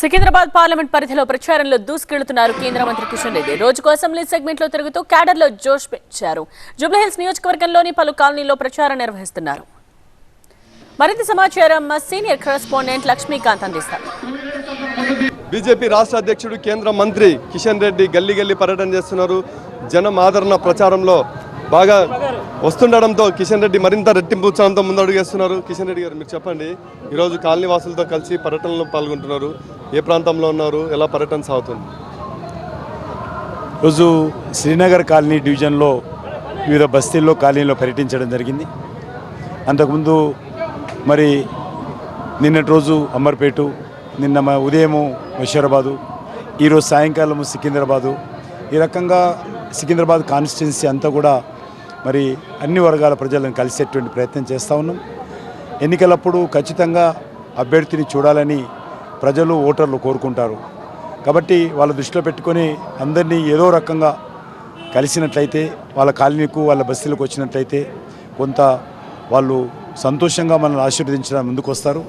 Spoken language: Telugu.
సికింద్రాబాద్ పార్లమెంట్ పరిధిలో ప్రచారంలో దూసుకెళ్తున్నారు కేంద్ర మంత్రి కిషన్ రెడ్డి. రోజుకు అసెంబ్లీ సెగ్మెంట్లో తిరుగుతూ క్యాడర్లో జోష్ పెంచారు. జూబ్లీహిల్స్ నియోజకవర్గంలోని పలు కాలనీల్లో ప్రచారం నిర్వహిస్తున్నారు. మరింత సమాచారం మా సీనియర్ కరెస్పాండెంట్ లక్ష్మీకాంత్ అందిస్తారు. బీజేపీ రాష్ట్ర అధ్యక్షుడు కేంద్ర మంత్రి కిషన్ రెడ్డి గల్లీ గల్లీ పర్యటన చేస్తున్నారు. జనం ఆదరణ ప్రచారంలో బాగా వస్తుండడంతో కిషన్ రెడ్డి మరింత రెట్టింపు ఉత్సాహంతో ముందడుగేస్తున్నారు కిషన్ రెడ్డి గారు మీరు చెప్పండి. ఈరోజు కాలనీ వాసులతో కలిసి పర్యటనలో పాల్గొంటున్నారు. ఏ ప్రాంతంలో ఉన్నారు? ఎలా పర్యటన సాగుతుంది? రోజు శ్రీనగర్ కాలనీ డివిజన్లో వివిధ బస్తీల్లో కాలనీలో పర్యటించడం జరిగింది. అంతకుముందు మరి నిన్నటి రోజు అమర్పేటు నిన్న ఉదయము బషీరాబాదు ఈరోజు సాయంకాలము సికింద్రాబాదు ఈ రకంగా సికింద్రాబాద్ కాన్స్టిట్యున్సీ అంతా కూడా మరి అన్ని వర్గాల ప్రజలను కలిసేటువంటి ప్రయత్నం చేస్తూ ఉన్నాం. ఎన్నికలప్పుడు ఖచ్చితంగా అభ్యర్థిని చూడాలని ప్రజలు ఓటర్లు కోరుకుంటారు. కాబట్టి వాళ్ళ దృష్టిలో పెట్టుకొని అందరినీ ఏదో రకంగా కలిసినట్లయితే వాళ్ళ కాలనీకు వాళ్ళ బస్తీలకు వచ్చినట్లయితే కొంత వాళ్ళు సంతోషంగా మనల్ని ఆశీర్వదించడానికి ముందుకు వస్తారు